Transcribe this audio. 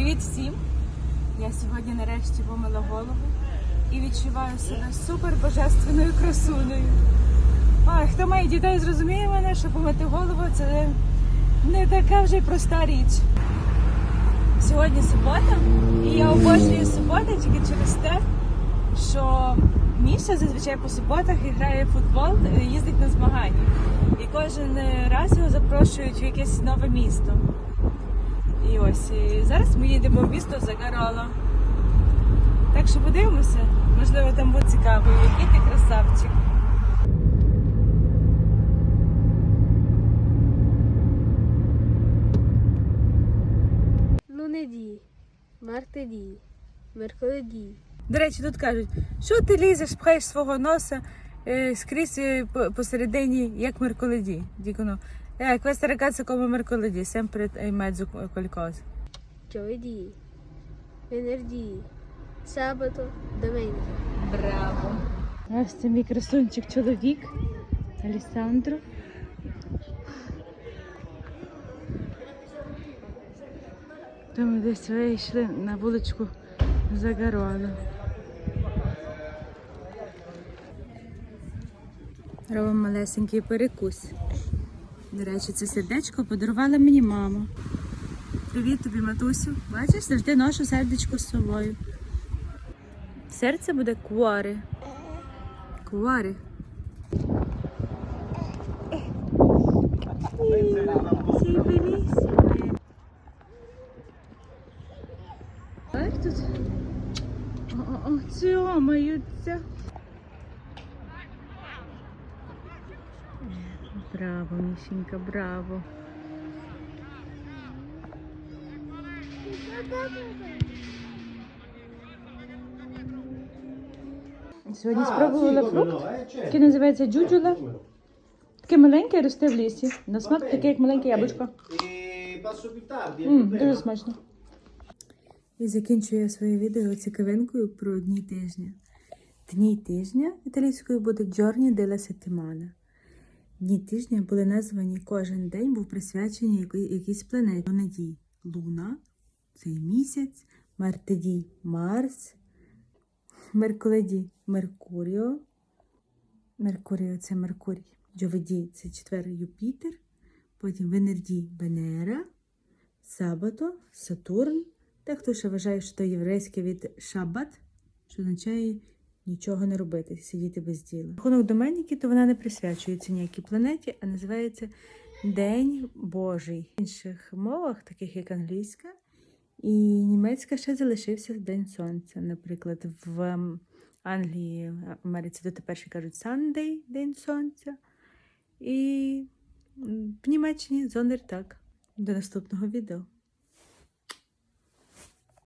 Привіт всім! Я сьогодні нарешті помила голову і відчуваю себе супер божественною красунею. Ой, хто має дітей, зрозуміє мене, що помити голову це не така вже й проста річ. Сьогодні субота, і я обожнюю суботи тільки через те, що Міша зазвичай по суботах грає в футбол, е, їздить на змагання. І кожен раз його запрошують в якесь нове місто. І ось і зараз ми їдемо в місто Загарало. Так що подивимося, можливо, там буде цікаво. Який ти красавчик. Lunedì, martedì, mercoledì, До речі, тут кажуть, що ти лізеш, пхаєш свого носа скрізь е, посередині, як мерколеді. Діконо. Е, questa ragazza come mercoledì, sempre in mezzo a qualcosa. giovedì, venerdì, sabato, domenica. Браво! Ось це мій красунчик чоловік Алісандро. То ми десь вийшли на вуличку Загородо. Робимо малесенький перекус. До речі, це сердечко подарувала мені мама. Привіт тобі, матусю. Бачиш, завжди ношу сердечко з собою. Серце буде куари. Куари. Як тут? О, о, цьомаються. Браво, Мішенька, браво. Сьогодні спробувала фрукт, який називається джуджула. Таке маленьке росте в лісі. На смак таке, як маленьке яблучко. М, дуже смачно. І закінчую я своє відео цікавинкою про дні тижня. Дні тижня італійською буде Giorni della settimana. Дні тижня були названі кожен день, був присвячений якій- якійсь планеті. Понедій Луна, цей місяць, Мартеді Марс, Мерколеді Меркуріо. Меркуріо це Меркурій. Джоведі це четвер Юпітер. Потім Венерді Венера, Сабато, Сатурн. Дехто ще вважає, що це єврейське від Шаббат, що означає нічого не робити, сидіти без діла. Рахунок Доменіки, то вона не присвячується ніякій планеті, а називається День Божий. В інших мовах, таких як англійська і німецька, ще залишився День Сонця. Наприклад, в Англії, Америці дотепер ще кажуть Sunday, День Сонця. І в Німеччині Зондертаг. До наступного відео.